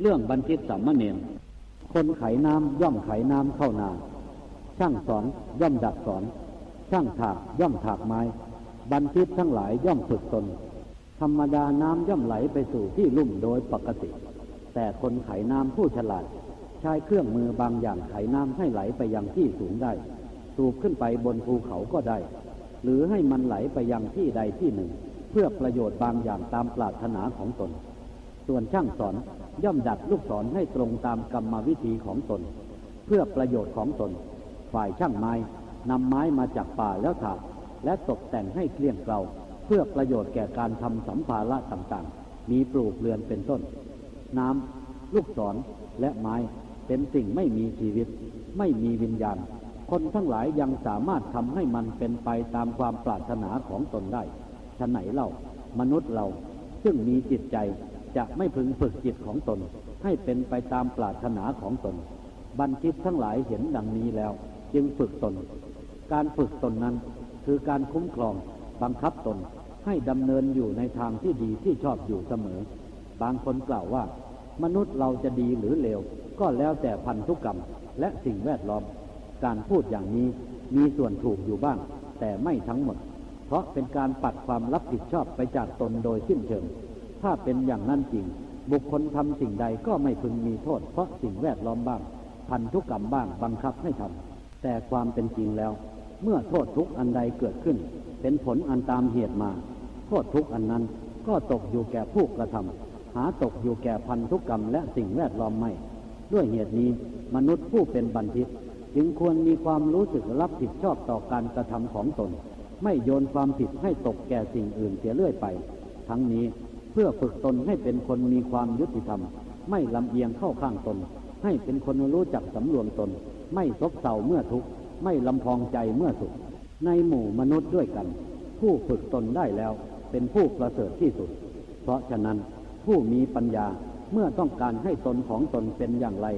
เรื่องบันทิตสัมมเนนคนไขน้ำย่อมไขน้ำเข้านา ช่างสอนย่อมดัดสอน ช่างถากย่อมถากไม้ บันทิตทั้งหลายย่อมฝึกตน ธรรมดาน้ำย่อมไหลไปสู่ที่ลุ่มโดยปกติ แต่คนไขน้ำผู้ฉลาด ใช้เครื่องมือบางอย่างไขน้ำให้ไหลไปยังที่สูงได้ สูบขึ้นไปบนภูเขาก็ได้ หรือให้มันไหลไปยังที่ใดที่หนึ่ง เพื่อประโยชน์บางอย่างตามปรารถนาของตน ส่วนช่างสอน ย่อมดัดลูกศรให้ตรงตามกรรมวิธีของตน เพื่อประโยชน์ของตน ฝ่ายช่างไม้นำไม้มาจากป่าแล้วถากและตกแต่งให้เกลี้ยงเกลาเพื่อประโยชน์แก่การทำสัมภาระต่างๆ มีปลูกเรือนเป็นต้น น้ำลูกศรและไม้เป็นสิ่งไม่มีชีวิต ไม่มีวิญญาณ คนทั้งหลายยังสามารถทำให้มันเป็นไปตามความปรารถนาของตนได้ฉะไหนเล่ามนุษย์เราซึ่งมีจิตใจ จะไม่พึงฝึกจิตของตน ให้เป็นไปตามปรารถนาของตน บันทิตทั้งหลายเห็นดังนี้แล้ว จึงฝึกตน การฝึกตนนั้น คือการคุ้มครองบังคับตนให้ดำเนินอยู่ในทางที่ดีที่ชอบอยู่เสมอ บางคนกล่าวว่า มนุษย์เราจะดีหรือเลว ก็แล้วแต่พันธุกรรมและสิ่งแวดล้อม การพูดอย่างนี้มีส่วนถูกอยู่บ้าง แต่ไม่ทั้งหมด เพราะเป็นการปัดความรับผิดชอบไปจากตนโดยสิ้นเชิง ถ้าเป็นอย่างนั้นจริง บุคคลทำสิ่งใดก็ไม่พึงมีโทษ เพราะสิ่งแวดล้อมบ้างพันธุกรรมบ้างบังคับให้ทำแต่ความเป็นจริงแล้ว เมื่อโทษทุกอันใดเกิดขึ้น เป็นผลอันตามเหตุมา โทษทุกอันนั้นก็ตกอยู่แก่ผู้กระทำหาตกอยู่แก่พันธุกรรมและสิ่งแวดล้อมไม่ ด้วยเหตุนี้มนุษย์ผู้เป็นบัณฑิต จึงควรมีความรู้สึกรับผิดชอบต่อการกระทำของตน ไม่โยนความผิดให้ตกแก่สิ่งอื่นเสียเรื่อยไป ทั้งนี้ เพื่อฝึกตนให้เป็นคนมีความยุติธรรม ไม่ลำเอียงเข้าข้างตน ให้เป็นคนรู้จักสำรวมตน ไม่ซบเซาเมื่อทุกข์ไม่ลำพองใจเมื่อสุข ในหมู่มนุษย์ด้วยกัน ผู้ฝึกตนได้แล้วเป็นผู้ประเสริฐที่สุด เพราะฉะนั้นผู้มีปัญญาเมื่อต้องการให้ตนของตนเป็นอย่างไร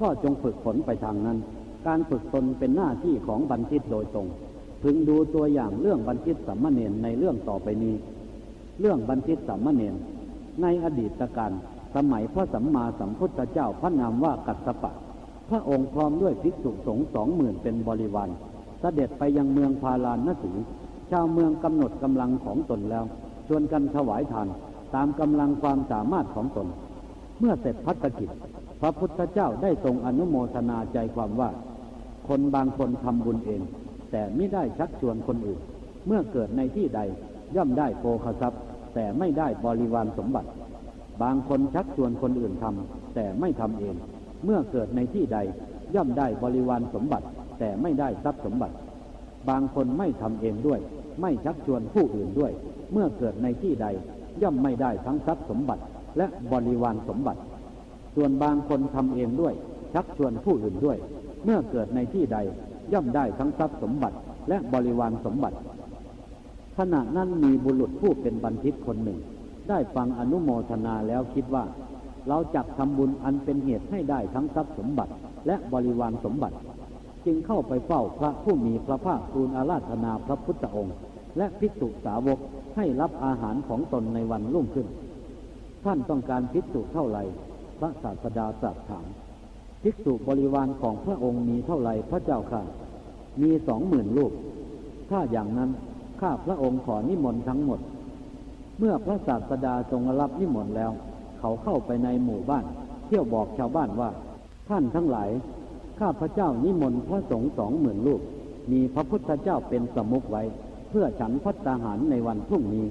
ก็จงฝึกฝนไปทางนั้น การฝึกตนเป็นหน้าที่ของบัณฑิตโดยตรง พึงดูตัวอย่างเรื่องบัณฑิตสัมมาเนนในเรื่องต่อไปนี้ เรื่องบัณฑิตสัมเนนในอดีตการสมัยพระสัมมาสัมพุทธเจ้าพระนามว่ากัสสปะ พระองค์พร้อมด้วยภิกษุสงฆ์สองหมื่นเป็นบริวารเสด็จไปยังเมืองพาลานนสีชาวเมืองกำหนดกำลังของตนแล้วชวนกันถวายทานตามกำลังความสามารถของตน เมื่อเสร็จพัฒกิจ พระพุทธเจ้าได้ทรงอนุโมทนาใจความว่า คนบางคนทำบุญเอง แต่ไม่ได้ชักชวนคนอื่น เมื่อเกิดในที่ใด ย่อมได้โภคทรัพย์ แต่ไม่ได้บริวารสมบัติ บางคนชักชวนคนอื่นทำแต่ไม่ทำเอง เมื่อเกิดในที่ใด ย่อมได้บริวารสมบัติ แต่ไม่ได้ทรัพย์สมบัติ บางคนไม่ทำเองด้วย ไม่ชักชวนผู้อื่นด้วย เมื่อเกิดในที่ใด ย่อมไม่ได้ทั้งทรัพย์สมบัติ และบริวารสมบัติ ส่วนบางคนทำเองด้วย ชักชวนผู้อื่นด้วย เมื่อเกิดในที่ใด ย่อมได้ทั้งทรัพย์สมบัติ และบริวารสมบัติ ขณะนั้นมีบุรุษผู้เป็นบัณฑิตคนหนึ่ง ได้ฟังอนุโมทนาแล้วคิดว่า เราจักทำบุญอันเป็นเหตุให้ได้ทั้งทรัพย์สมบัติ และบริวารสมบัติ จึงเข้าไปเฝ้าพระผู้มีพระภาคทูลอาราธนาพระพุทธองค์ และภิกษุสาวกให้รับอาหารของตนในวันรุ่งขึ้น ท่านต้องการภิกษุเท่าไหร่ พระศาสดาตรัสถามภิกษุบริวารของพระองค์มีเท่าไหร่พระเจ้าค่ะ มีสองหมื่นลูก ถ้าอย่างนั้น ข้าพระองค์ขอนิมนต์ทั้งหมด เมื่อพระศาสดาทรงรับนิมนต์แล้ว เขาเข้าไปในหมู่บ้าน เที่ยวบอกชาวบ้านว่า ท่านทั้งหลาย ข้าพระเจ้านิมนต์พระสงฆ์สองหมื่นลูก มีพระพุทธเจ้าเป็นสมุขไว้ เพื่อฉันพัตตาหารในวันพรุ่งนี้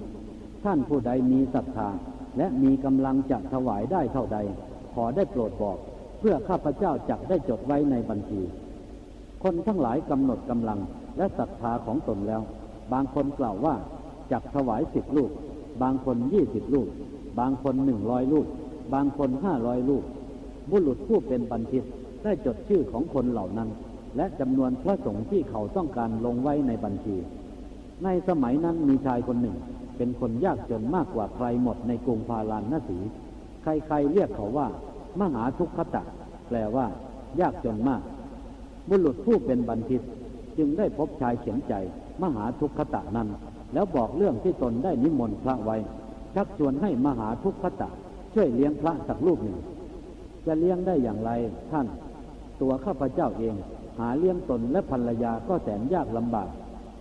ท่านผู้ใดมีศรัทธา และมีกำลังจะถวายได้เท่าใด ขอได้โปรดบอก เพื่อข้าพระเจ้าจักได้จดไว้ในบัญชี คนทั้งหลายกำหนดกำลังและศรัทธาของตนแล้ว บางคนกล่าวว่าจักถวายสิบลูก บางคนยี่สิบลูก บางคนหนึ่งร้อยลูก บางคนห้าร้อยลูก บุรุษผู้เป็นบัณฑิตได้จดชื่อของคนเหล่านั้น และจำนวนพระสงฆ์ที่เขาต้องการลงไว้ในบัญชี ในสมัยนั้นมีชายคนหนึ่ง เป็นคนยากจนมากกว่าใครหมดในกรุงพาราณสี ใครๆเรียกเขาว่ามหาทุกขตะ แปลว่า ยากจนมาก บุรุษผู้เป็นบัณฑิต จึงได้พบชายเขียนใจ มหาทุกขตะนั้น แล้วบอกเรื่องที่ตนได้นิมนต์พระไว้ ชักชวนให้มหาทุกขตะ ช่วยเลี้ยงพระสักรูปหนึ่ง จะเลี้ยงได้อย่างไรท่าน ตัวข้าพเจ้าเอง หาเลี้ยงตนและภรรยาก็แสนยากลำบาก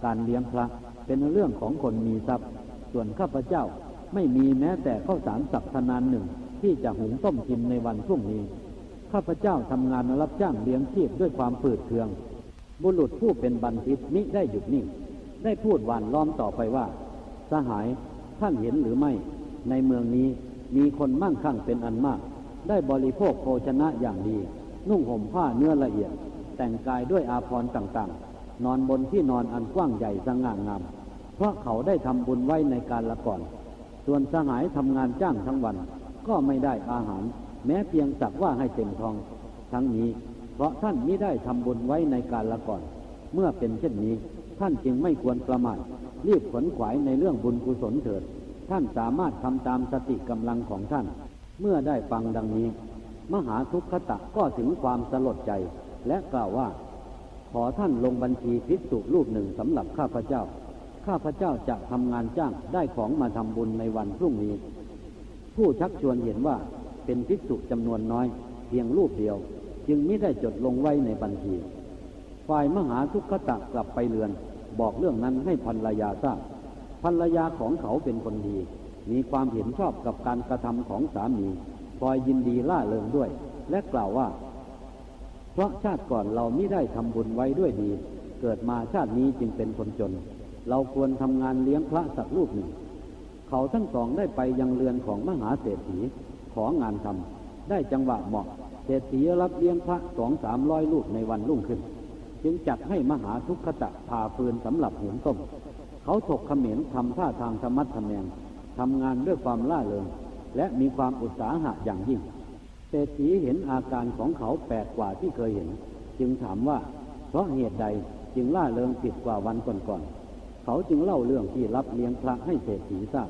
การเลี้ยงพระเป็นเรื่องของคนมีทรัพย์ ส่วนข้าพเจ้าไม่มีแม้แต่ข้าวสารสับทนานหนึ่งที่จะหุงต้มกินในวันพรุ่งนี้ ข้าพเจ้าทำงานรับจ้างเลี้ยงชีพด้วยความฝืดเคือง บุรุษผู้เป็นบัณฑิตมิได้หยุดนิ่ง ได้พูดหวานล้อมต่อไปว่า สหายท่านเห็นหรือไม่ ในเมืองนี้มีคนมั่งคั่งเป็นอันมาก ได้บริโภคโภชนะอย่างดี นุ่งห่มผ้าเนื้อละเอียด แต่งกายด้วยอาภรณ์ต่างๆ นอนบนที่นอนอันกว้างใหญ่สง่างาม เพราะเขาได้ทำบุญไว้ในการละก่อน ส่วนสหายทำงานจ้างทั้งวัน ก็ไม่ได้อาหาร แม้เพียงสักว่าให้เต็มทอง ทั้งนี้ เพราะท่านมิได้ทำบุญไว้ในการละก่อน เมื่อเป็นเช่นนี้ ท่านจึงไม่ควรประมาทรีบขวนขวายในเรื่องบุญกุศลเถิด ท่านสามารถทำตามสติกำลังของท่าน เมื่อได้ฟังดังนี้ มหาทุกขตะก็ถึงความสลดใจและกล่าวว่า ขอท่านลงบัญชีภิกษุรูปหนึ่งสำหรับข้าพเจ้า ข้าพเจ้าจะทำงานจ้างได้ของมาทำบุญในวันพรุ่งนี้ ผู้ชักชวนเห็นว่าเป็นภิกษุจำนวนน้อย เพียงรูปเดียว จึงไม่ได้จดลงไว้ในบัญชี ฝ่ายมหาทุกขตะกลับไปเรือน บอกเรื่องนั้นให้ภรรยาทราบภรรยาของเขาเป็นคนดี มีความเห็นชอบกับการกระทำของสามีคอยยินดีล่าเริงด้วย และกล่าวว่า เพราะชาติก่อนเราไม่ได้ทำบุญไว้ด้วยดี เกิดมาชาตินี้จึงเป็นคนจน เราควรทำงานเลี้ยงพระสักรูปหนึ่ง เขาทั้งสองได้ไปยังเรือนของมหาเศรษฐีของานทำ ได้จังหวะเหมาะเศรษฐีรับเลี้ยงพระสองสามร้อยลูกในวันรุ่งขึ้น จึงจัดให้มหาทุกขตะพาฟืนสำหรับหุงต้ม เขาถกเขมรทำท่าทางธรรมัดทแมงทำงานด้วยความล่าเริงและมีความอุตสาหะอย่างยิ่ง เศรษฐีเห็นอาการของเขาแปลกกว่าที่เคยเห็น จึงถามว่า เพราะเหตุใดจึงล่าเริงผิดกว่าวันก่อนๆ เขาจึงเล่าเรื่องที่รับเลี้ยงพระให้เศรษฐีทราบ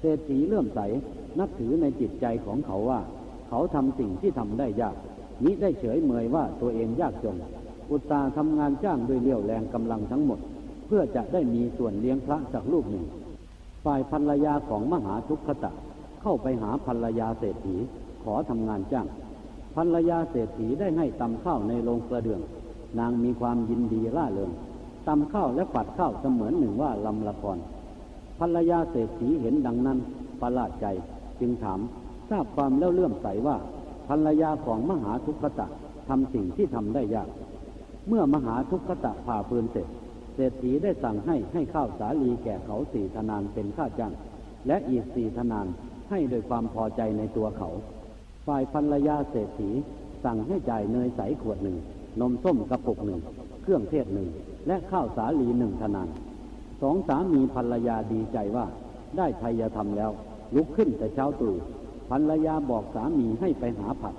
เศรษฐีเลื่อมใสนับถือในจิตใจของเขาว่า เขาทำสิ่งที่ทำได้ยากมิได้เฉยเมยว่าตัวเองยากจนอุตสาห์ทำงานจ้างด้วยเลี้ยวแรงกำลังทั้งหมด เพื่อจะได้มีส่วนเลี้ยงพระสักรูปหนึ่ง ฝ่ายภรรยาของมหาทุกขตะ เข้าไปหาภรรยาเศรษฐีขอทำงานจ้างภรรยาเศรษฐีได้ให้ตำข้าวในโรงกระเดื่อง นางมีความยินดีร่าเริงตำข้าวและปัดข้าวเสมือนหนึ่งว่าลำละครภรรยาเศรษฐีเห็นดังนั้นประหลาดใจจึงถาม ทราบความแล้วเลื่อมใสว่าภรรยาของมหาทุกขตะทำสิ่งที่ทำได้ยาก เมื่อมหาทุกขตะผ่าปืนเสร็จ เศรษฐีได้สั่งให้ให้ข้าวสาลีแก่เขาสี่ธนานเป็นค่าจ้าง และอีกสี่ธนานให้โดยความพอใจในตัวเขา ฝ่ายภรรยาเศรษฐีสั่งให้จ่ายเนยใสขวดหนึ่ง นมส้มกระปุกหนึ่ง เครื่องเทศหนึ่ง และข้าวสาลีหนึ่งธนานสองสามีภรรยาดีใจว่าได้ไทยธรรมแล้ว ลุกขึ้นแต่เช้าตรู่ ภรรยาบอกสามีให้ไปหาผัก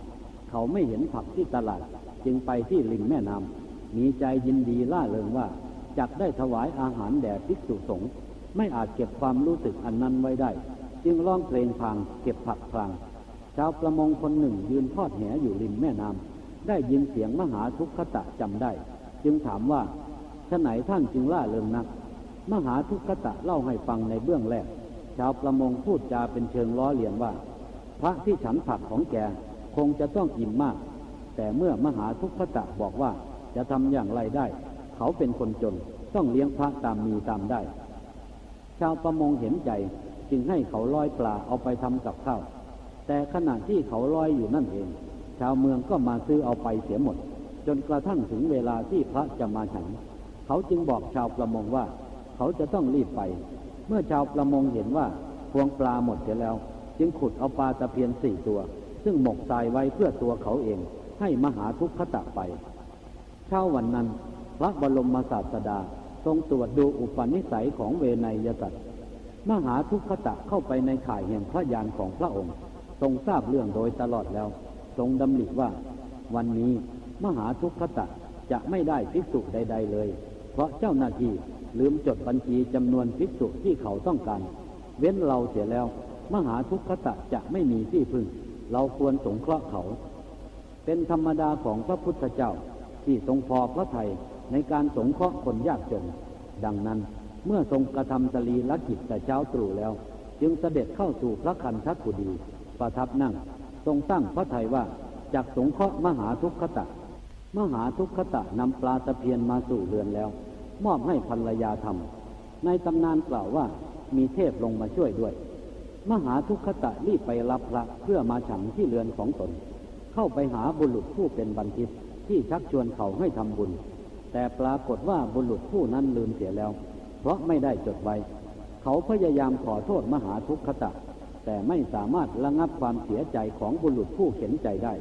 เขาไม่เห็นผักที่ตลาด จึงไปที่ริมแม่น้ำมีใจยินดีล่าเริงว่าจักได้ถวายอาหารแด่ภิกษุสงฆ์ไม่อาจเก็บความรู้สึกอันนั้นไว้ได้ จึงร้องเพลงพางเก็บผักพลางชาวประมงคนหนึ่งยืนทอดแหอยู่ริมแม่น้ำได้ยินเสียงมหาทุกขตะจำได้ จึงถามว่าฉไหนท่านจึงล่าเริงนัก มหาทุกขตะเล่าให้ฟังในเบื้องแรก ชาวประมงพูดจาเป็นเชิงล้อเลียนว่า พระที่ฉันผักของแกคงจะต้องอิ่มมาก แต่เมื่อมหาทุกขตะบอกว่าจะทำอย่างไรได้ เขาเป็นคนจนต้องเลี้ยงพระตามมีตามได้ ชาวประมงเห็นใจจึงให้เขาลอยปลาเอาไปทำกับข้าว แต่ขณะที่เขาลอยอยู่นั่นเอง ชาวเมืองก็มาซื้อเอาไปเสียหมด จนกระทั่งถึงเวลาที่พระจะมาฉัน เขาจึงบอกชาวประมงว่า เขาจะต้องรีบไป เมื่อชาวประมงเห็นว่าพวงปลาหมดเสียแล้ว จึงขุดเอาปลาตะเพียนสี่ตัว ซึ่งหมกทรายไว้เพื่อตัวเขาเอง ให้มหาทุกขตะไป เช้าวันนั้น พระบรมศาสดาทรงตรวจดูอุปนิสัยของเวไนยสัตว์มหาทุกขตะเข้าไปในข่ายแห่งพระยานของพระองค์ ทรงทราบเรื่องโดยตลอดแล้ว ทรงดำริว่า วันนี้มหาทุกขตะจะไม่ได้ภิกษุใด ๆ เลย เพราะเจ้าหน้าที่ลืมจดบัญชีจำนวนภิกษุที่เขาต้องการ เว้นเราเสียแล้ว มหาทุกขตะจะไม่มีที่พึ่ง เราควรสงเคราะห์เขา เป็นธรรมดาของพระพุทธเจ้าที่ทรงพอพระทัยในการสงเคราะห์คนยากจน ดังนั้นเมื่อทรงกระทำสรีละกิจแต่เช้าตรู่แล้ว จึงเสด็จเข้าสู่พระคันทักุดี ประทับนั่ง ทรงตั้งพระทัยว่าจากสงเคราะห์มหาทุกขตะ มหาทุกขตะนำปลาตะเพียนมาสู่เรือนแล้ว มอบให้ภรรยาทำในตำนานกล่าวว่ามีเทพลงมาช่วยด้วย มหาทุกขตะรีบไปรับพระเพื่อมาฉันที่เรือนของตน เข้าไปหาบุรุษผู้เป็นบัณฑิตที่ชักชวนเขาให้ทำบุญ แต่ปรากฏว่าบุรุษผู้นั้นลืมเสียแล้ว เพราะไม่ได้จดไว้ เขาพยายามขอโทษมหาทุกขตะ แต่ไม่สามารถระงับความเสียใจของบุรุษผู้เข็นใจได้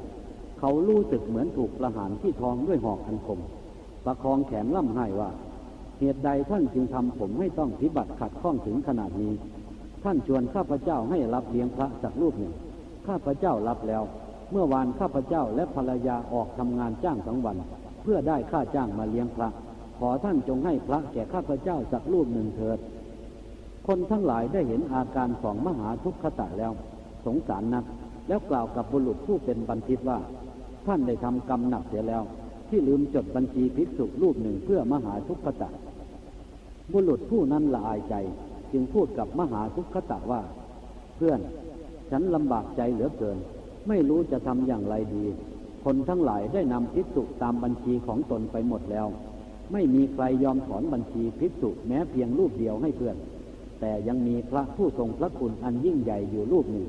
เขารู้สึกเหมือนถูกประหารที่ท้องด้วยหอกอันคม ประคองแขนล่ำไห้ว่า เหตุใดท่านจึงทำผมให้ต้องพิบัติขัดข้องถึงขนาดนี้ ท่านชวนข้าพเจ้าให้รับเลี้ยงพระสักรูปหนึ่ง ข้าพเจ้ารับแล้ว เมื่อวานข้าพเจ้าและภรรยาออกทำงานจ้างทั้งวัน เพื่อได้ค่าจ้างมาเลี้ยงพระ ขอท่านจงให้พระแก่ข้าพเจ้าสักรูปหนึ่งเถิด คนทั้งหลายได้เห็นอาการของมหาทุกขตะแล้ว สงสารนัก แล้วกล่าวกับบุรุษผู้เป็นบัณฑิตว่า ท่านได้ทำกรรมหนักเสียแล้ว ที่ลืมจดบัญชีภิกษุรูปหนึ่งเพื่อมหาทุกขตะบุรุษผู้นั้นละอายใจ จึงพูดกับมหาทุกขตะว่า เพื่อน ฉันลำบากใจเหลือเกิน ไม่รู้จะทำอย่างไรดี คนทั้งหลายได้นำภิกษุตามบัญชีของตนไปหมดแล้ว ไม่มีใครยอมถอนบัญชีภิกษุแม้เพียงรูปเดียวให้เพื่อน แต่ยังมีพระผู้ทรงพระคุณอันยิ่งใหญ่อยู่รูปหนึ่ง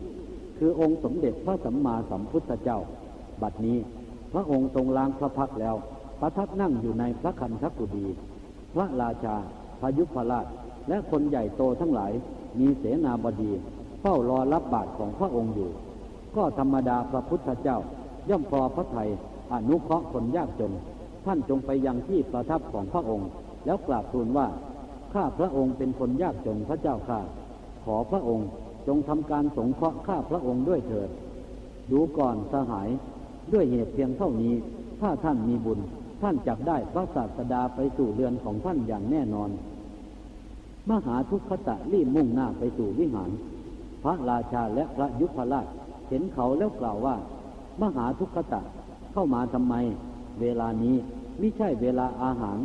คือองค์สมเด็จพระสัมมาสัมพุทธเจ้า บัดนี้พระองค์ทรงล้างพระพักแล้ว ประทับนั่งอยู่ในพระคันธกุฎีพระราชาพยุพราช และคนใหญ่โตทั้งหลายมีเสนาบดี เฝ้ารอรับบาตรของพระองค์อยู่ ก็ธรรมดาพระพุทธเจ้า ย่อมพอพระไทยอนุเคราะห์คนยากจน ท่านจงไปยังที่ประทับของพระองค์ แล้วกราบทูลว่า ข้าพระองค์เป็นคนยากจนพระเจ้าข้าขอพระองค์จงทำการสงเคราะห์ข้าพระองค์ด้วยเถิด ดูก่อนสหาย ด้วยเหตุเพียงเท่านี้ ถ้าท่านมีบุญ ท่านจักได้พระศาสดาไปสู่เรือนของท่านอย่างแน่นอน มหาทุกขตะรีบมุ่งหน้าไปสู่วิหาร พระราชาและพระยุพราชเห็นเขาแล้วกล่าวว่า มหาทุกขตะเข้ามาทำไม เวลานี้ไม่ใช่เวลาอาหาร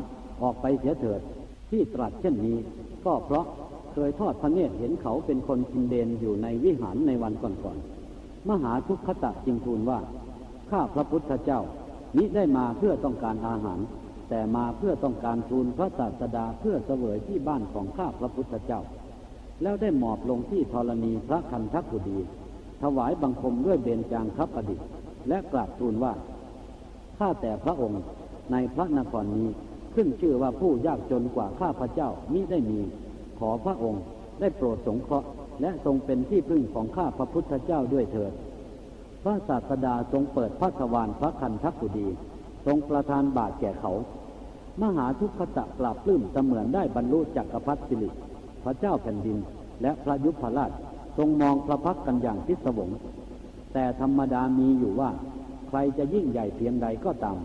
ออกไปเสียเถิด ที่ตรัสเช่นนี้ ก็เพราะเคยทอดพระเนตรเห็นเขาเป็นคนกินเดนอยู่ในวิหารในวันก่อนๆมหาทุกขตะจึงทูลว่าข้าพระพุทธเจ้ามิได้มาเพื่อต้องการอาหาร แต่มาเพื่อต้องการทูลพระศาสดาเพื่อเสวยที่บ้านของข้าพระพุทธเจ้า แล้วได้หมอบลงที่ธรณีพระคันทักุดี ถวายบังคมด้วยเบญจางคับประดิษฐ์และกราบทูลว่า ข้าแต่พระองค์ในพระนครนี้ขึ้นชื่อว่าผู้ยากจนกว่าข้าพระเจ้ามิได้มี ขอพระองค์ได้โปรดสงเคราะห์ และทรงเป็นที่พึ่งของข้าพระพุทธเจ้าด้วยเถิด พระศาสดาทรงเปิดพระทวารพระคันทักกุดี ทรงประทานบาตรแก่เขา มหาทุกขตะปราบปลื้มเสมือนได้บรรลุจักรพรรดิสิริพระเจ้าแผ่นดิน และพระยุพราชทรงมองพระพักกันอย่างพิศวง แต่ธรรมดามีอยู่ว่า ใครจะยิ่งใหญ่เพียงใดก็ตาม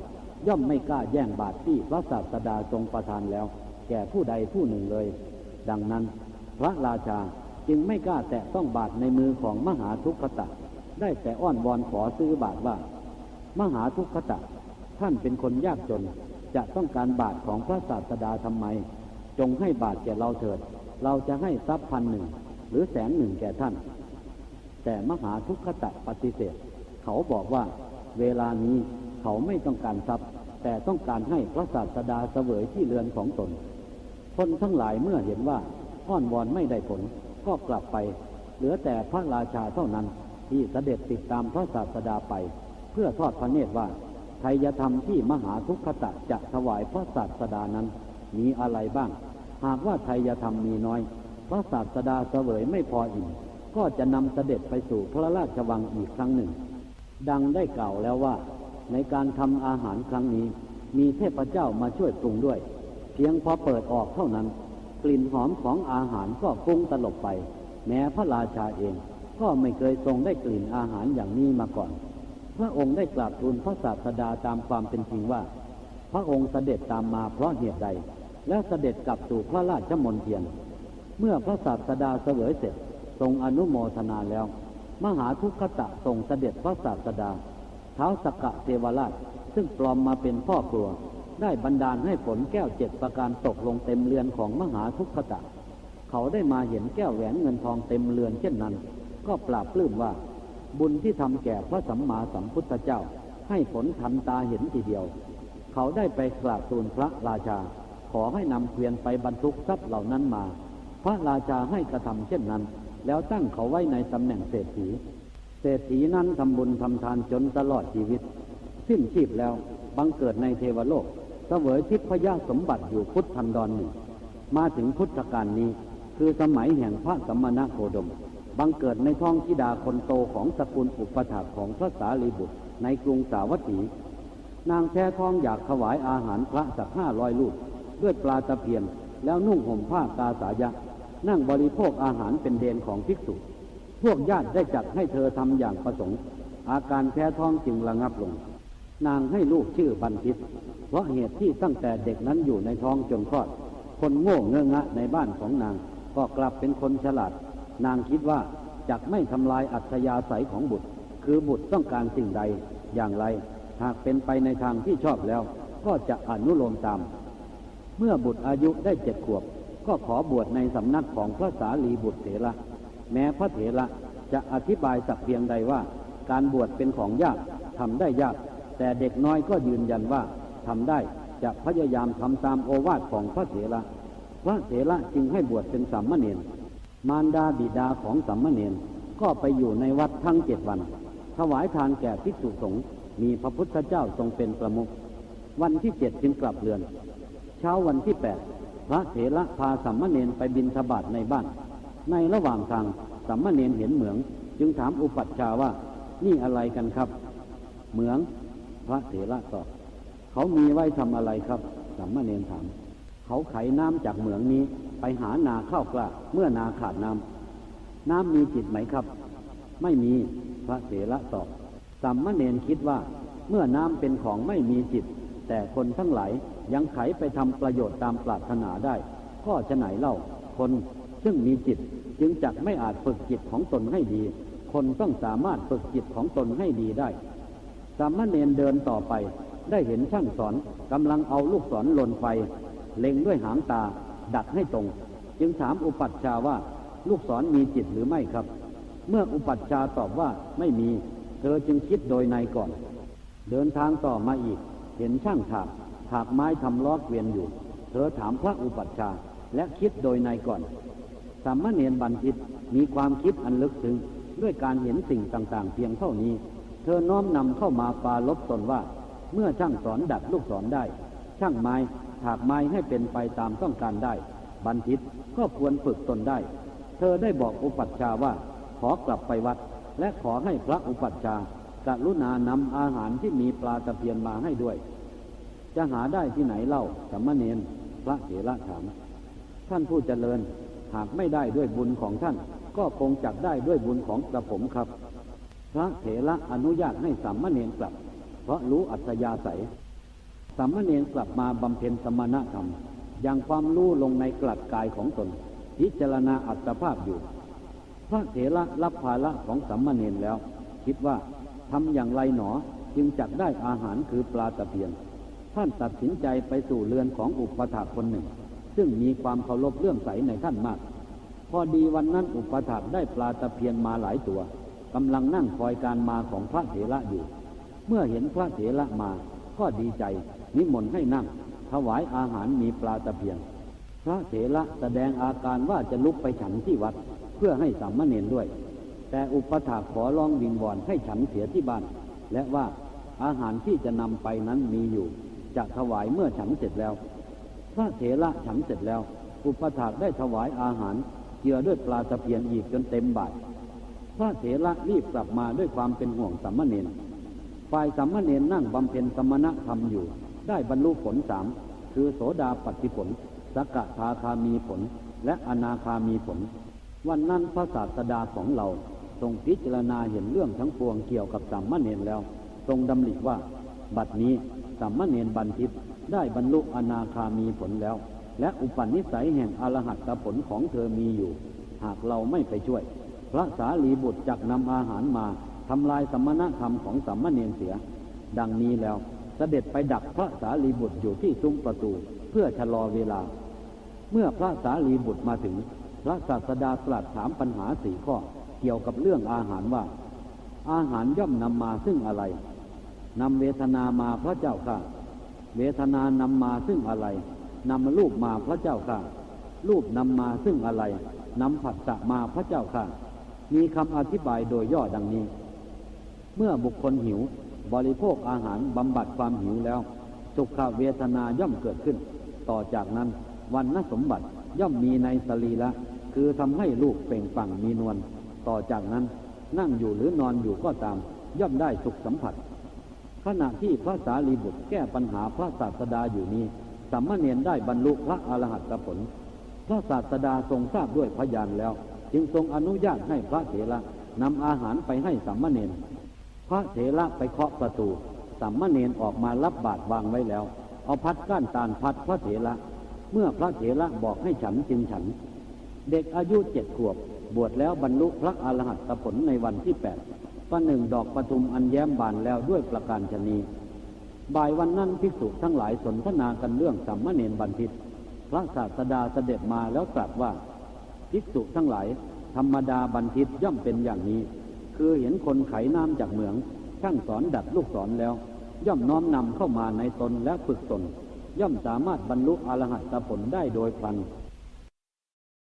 ย่อมไม่กล้าแย่งบาตรที่พระศาสดาทรงประทานแล้ว แก่ผู้ใดผู้หนึ่งเลย ดังนั้น พระราชาจึงไม่กล้าแตะต้องบาตรในมือของมหาทุกขตะ ได้แต่อ้อนวอนขอซื้อบาตรว่า มหาทุกขตะ ท่านเป็นคนยากจน จะต้องการบาตรของพระศาสดาทำไม จงให้บาตรแก่เราเถิด เราจะให้ทรัพย์พันหนึ่งหรือแสนหนึ่งแก่ท่าน แต่มหาทุกขตะปฏิเสธ เขาบอกว่า เวลานี้เขาไม่ต้องการทรัพย์ แต่ต้องการให้พระศาสดาเสวยที่เรือนของตน คนทั้งหลายเมื่อเห็นว่าอ้อนวอนไม่ได้ผลก็กลับไป เหลือแต่พระราชาเท่านั้นที่เสด็จติดตามพระศาสดาไป เพื่อทอดพระเนตรว่า ไทยธรรมที่มหาทุกขตะจะถวายพระศาสดานั้น มีอะไรบ้าง หากว่าไทยธรรมมีน้อย พระศาสดาเสวยไม่พออิ่มก็จะนำเสด็จไปสู่พระราชวังอีกครั้งหนึ่ง ดังได้กล่าวแล้วว่า ในการทำอาหารครั้งนี้ มีเทพเจ้ามาช่วยปรุงด้วย เพียงพอเปิดออกเท่านั้น กลิ่นหอมของอาหารก็ฟุ้งตลบไป แม้พระราชาเอง ก็ไม่เคยทรงได้กลิ่นอาหารอย่างนี้มาก่อน ระองค์ได้กราบทูลพระศาสดาตามความเป็นจริงว่า พระองค์เสด็จตามมาเพราะเหตุใด และเสด็จกลับสู่พระราชมณฑียนเมื่อพระศาสดาเสวยเสร็จทรงอนุโมทนาแล้ว มหาทุกขตะทรงเสด็จพระศาสดาเท้าสกกะเทวราชซึ่งปลอมมาเป็นพ่อครัว ได้บันดาลให้ฝนแก้วเจ็ดประการตกลงเต็มเรือนของมหาทุกขตะ เขาได้มาเห็นแก้วแหวนเงินทองเต็มเรือนเช่นนั้น ก็ปราบปลื้มว่า บุญที่ทำแก่พระสัมมาสัมพุทธเจ้า ให้ผลทันตาเห็นทีเดียว เขาได้ไปกราบทูลพระราชา ขอให้นำเกวียนไปบรรทุกทรัพย์เหล่านั้นมา พระราชาให้กระทำเช่นนั้น แล้วตั้งเขาไว้ในตำแหน่งเศรษฐี เศรษฐีนั้นทำบุญทำทานจนตลอดชีวิต สิ้นชีพแล้วบังเกิดในเทวโลกเสวยทิพยสมบัติอยู่พุทธันดรหนึ่งมาถึงพุทธกาลนี้ คือสมัยแห่งพระสัมมาณโคดม บังเกิดในท้องธิดาคนโตของสกุลอุปถากของพระสารีบุตรในกรุงสาวัตถี นางแช่ทองอยากถวายอาหารพระสักห้าร้อยลูกด้วยปลาตะเพียนแล้วนุ่งห่มผ้ากาสายะ นั่งบริโภคอาหารเป็นเดนของภิกษุ พวกญาติได้จัดให้เธอทำอย่างประสงค์ อาการแพ้ท้องจึงระงับลง นางให้ลูกชื่อบันทิต เพราะเหตุที่ตั้งแต่เด็กนั้นอยู่ในท้องจนคลอด คนโง่เงอะงะในบ้านของนาง ก็กลับเป็นคนฉลาด นางคิดว่าจะไม่ทำลายอัธยาศัยของบุตร คือบุตรต้องการสิ่งใดอย่างไร หากเป็นไปในทางที่ชอบแล้ว ก็จะอนุโลมตาม เมื่อบุตรอายุได้เจ็ดขวบ ก็ขอบวชในสำนักของพระสารีบุตรเถระแม้พระเถระจะอธิบายสักเพียงใดว่า การบวชเป็นของยากทำได้ยาก แต่เด็กน้อยก็ยืนยันว่าทำได้จะพยายามทำตามโอวาทของพระเถระพระเถระจึงให้บวชเป็นสามเณร มารดาบิดาของสามมเณรก็ไปอยู่ในวัดทั้งเจ็ดวัน ถวายทานแก่ภิกษุสงฆ์มีพระพุทธเจ้าทรงเป็นประมุขวันที่เจ็ดจึงกลับเรือน เช้าวันที่แปดพระเถระพาสัมมเณรไปบินทบาทในบ้าน ในระหว่างทางสัมมเณรเห็นเหมือง จึงถามอุปัชฌาว่านี่อะไรกันครับ เหมืองพระเถระตอบเขามีไว้ทำอะไรครับสัมมเณรถาม เขาไขน้ำจากเหมืองนี้ไปหานาข้าวกล้าเมื่อนาขาดน้ำน้ำมีจิตไหมครับ ไม่มีพระเถระตอบสัมมเณรคิดว่า เมื่อน้ำเป็นของไม่มีจิต แต่คนทั้งหลายยังไขไปทำประโยชน์ตามปรารถนาได้ก็จะไหนเล่า คนซึ่งมีจิตจึงจักไม่อาจฝึกจิตของตนให้ดี คนต้องสามารถฝึกจิตของตนให้ดีได้สามเณรเดินต่อไปได้เห็นช่างสอนกำลังเอาลูกศรลนไฟ เล็งด้วยหางตา ดักให้ตรง จึงถามอุปัชฌาว่าลูกศรมีจิตหรือไม่ครับ เมื่ออุปัชฌาตอบว่าไม่มี เธอจึงคิดโดยในก่อน เดินทางต่อมาอีก เห็นช่างถากถากไม้ทำล้อเกวียนอยู่ เธอถามพระอุปัชฌาและคิดโดยในก่อนสามเณรบันทิตมีความคิดอันลึกซึ้งด้วยการเห็นสิ่งต่างๆ เพียงเท่านี้ เธอน้อมนำเข้ามาปาลบตนว่า เมื่อช่างสอนดัดลูกศรได้ ช่างไม้ ถากไม้ให้เป็นไปตามต้องการได้ บันทิตก็ควรฝึกตนได้ เธอได้บอกอุปัชฌาว่า ขอกลับไปวัด และขอให้พระอุปัชฌาย์กรุณานำอาหารที่มีปลาตะเพียนมาให้ด้วย จะหาได้ที่ไหนเล่าสัมมเนนพระเถระถาม ท่านผู้เจริญหากไม่ได้ด้วยบุญของท่าน ก็คงจักได้ด้วยบุญของกระผมครับ พระเถระอนุญาตให้สัมมเนนกลับ เพราะรู้อัธยาศัย สัมมเนนกลับมาบำเพ็ญสมณธรรม อย่างความรู้ลงในกลัดกายของตน พิจารณาอัตภาพอยู่ พระเถระรับภาระของสัมมเนนแล้ว คิดว่าทำอย่างไรหนอจึงจักได้อาหารคือปลาตะเพียน ท่านตัดสินใจไปสู่เรือนของอุปถากคนหนึ่ง ซึ่งมีความเคารพเลื่อมใสในท่านมาก พอดีวันนั้นอุปถากได้ปลาตะเพียนมาหลายตัวกำลังนั่งคอยการมาของพระเถระอยู่ เมื่อเห็นพระเถระมา ก็ดีใจ นิมนต์ให้นั่ง ถวายอาหารมีปลาตะเพียน พระเถระแสดงอาการว่าจะลุกไปฉันที่วัด เพื่อให้สามเณรด้วย แต่อุปถาขอร้องวิงวอนให้ฉันเสียที่บ้าน และว่าอาหารที่จะนำไปนั้นมีอยู่ จะถวายเมื่อฉันเสร็จแล้ว พระเถระฉันเสร็จแล้ว อุปถาได้ถวายอาหารเจือด้วยปลาตะเพียนอีกจนเต็มบาตรพระเถระรีบกลับมาด้วยความเป็นห่วงสัมมเนน ฝ่ายสัมมเนนนั่งบำเพ็ญสมณธรรมอยู่ ได้บรรลุผลสามคือโสดาปัตติผลสกทาคามีผล และอนาคามีผล วันนั้นพระศาสดาของเราทรงพิจารณาเห็นเรื่องทั้งปวงเกี่ยวกับสัมมเนนแล้ว ทรงดำริว่า บัดนี้สัมมเนนบันทิตได้บรรลุอนาคามีผลแล้ว และอุปนิสัยแห่งอรหัตผลของเธอมีอยู่ หากเราไม่ไปช่วย พระสารีบุตรจักนำอาหารมา ทำลายสมณธรรมของสัมมเนนเสีย ดังนี้แล้วเสด็จไปดักพระสารีบุตรอยู่ที่ซุ้มประตูเพื่อชะลอเวลา เมื่อพระสารีบุตรมาถึง พระศาสดาตรัสถามปัญหาสี่ข้อเกี่ยวกับเรื่องอาหารว่า อาหารย่อมนำมาซึ่งอะไรนำเวทนามาพระเจ้าค่ะ เวทนานำมาซึ่งอะไรนำรูปมาพระเจ้าค่ะ รูปนำมาซึ่งอะไรนำผัสสะมาพระเจ้าค่ะ มีคำอธิบายโดยย่อดังนี้ เมื่อบุคคลหิวบริโภคอาหารบำบัดความหิวแล้ว สุขเวทนาย่อมเกิดขึ้น ต่อจากนั้นวันนสมบัติย่อมมีในสรีละ คือทำให้ลูกเป่งปังมีนวลต่อจากนั้นนั่งอยู่หรือนอนอยู่ก็ตาม ย่อมได้สุขสัมผัส ขณะที่พระสารีบุตรแก้ปัญหาพระศาสดาอยู่นี้สัมมาเนียนได้บรรลุพระอรหัตผล พระศาสดาทรงทราบด้วยพยานแล้ว จึงทรงอนุญาตให้พระเถระนำอาหารไปให้สัมมาเนน พระเถระไปเคาะประตูสัมมาเนนออกมารับบาตรวางไว้แล้ว เอาพัดก้านตาลพัดพระเถระ เมื่อพระเถระบอกให้ฉันจึงฉัน เด็กอายุเจ็ดขวบ บวชแล้วบรรลุพระอรหัตผลในวันที่แปดประหนึ่งดอกปทุมอันแย้มบานแล้วด้วยประการชนีบ่ายวันนั้นภิกษุทั้งหลายสนทนากันเรื่องสัมมาเนนบันทิต พระศาสดาเสด็จมาแล้วตรัสว่าภิกษุทั้งหลาย ธรรมดาบันทิตย่อมเป็นอย่างนี้ คือเห็นคนไขน้ำจากเหมือง ช่างสอนดัดลูกสอนแล้ว ย่อมน้อมนำเข้ามาในตนและฝึกตน ย่อมสามารถบรรลุอรหัตผลได้โดยพลัน